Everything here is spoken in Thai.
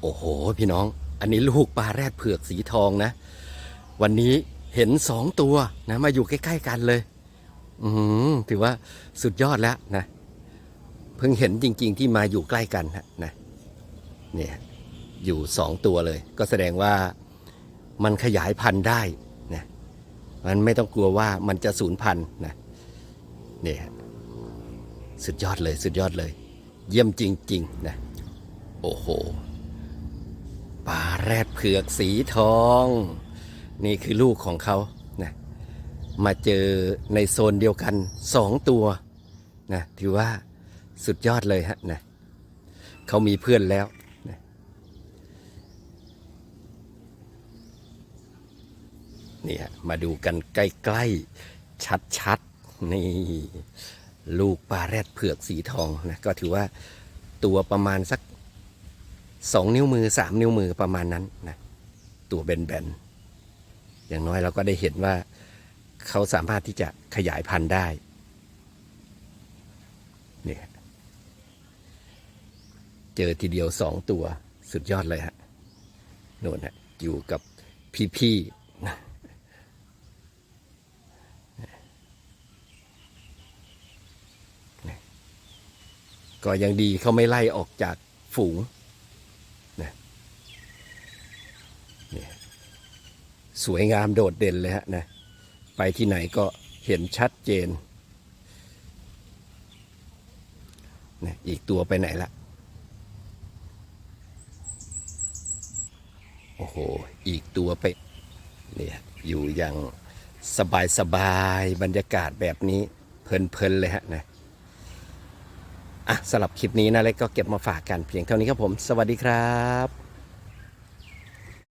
โอ้โห พี่น้อง อันนี้ลูกปลาแรดเผือกสีทองนะ วันนี้เห็นสองตัวนะ มาอยู่ใกล้ ๆ กันเลย อืมถือว่าสุดยอดแล้วนะ เพิ่งเห็นจริง ๆ ที่มาอยู่ใกล้กันนะเนี่ยอยู่สองตัวเลย ก็แสดงว่ามันขยายพันธุ์ได้นะมันไม่ต้องกลัวว่ามันจะสูญพันธุ์นะเนี่ยสุดยอดเลยสุดยอดเลย เยี่ยมจริง ๆ นะ โอ้โห แรดเผือกสีทอง นี่คือลูกของเขานะมาเจอในโซนเดียวกันสองตัวนะถือว่าสุดยอดเลยฮะนะเขามีเพื่อนแล้วนะนี่ฮะมาดูกันใกล้ๆ ชัดๆ นี่ ลูกปลาแรดเผือกสีทองนะก็ถือว่าตัวประมาณสัก สองนิ้วมือสามนิ้วมือประมาณนั้นนะตัวแบนๆ อย่างน้อยเราก็ได้เห็นว่าเขาสามารถที่จะขยายพันธุ์ได้เนี่ยเจอทีเดียวสองตัวสุดยอดเลยฮะโน่นฮะอยู่กับพี่ๆนะก็ยังดีเขาไม่ไล่ออกจากฝูงนะเนี่ย สวยงามโดดเด่นเลยฮะนะไปที่ไหนก็เห็นชัดเจนนะอีกตัวไปไหนละโอ้โห อีกตัวไปเนี่ยอยู่อย่างสบายสบายๆบรรยากาศแบบนี้เพลินๆเลยฮะนะอะสำหรับคลิปนี้นะเล็กก็เก็บมาฝากกันเพียงเท่านี้ครับผม สวัสดีครับ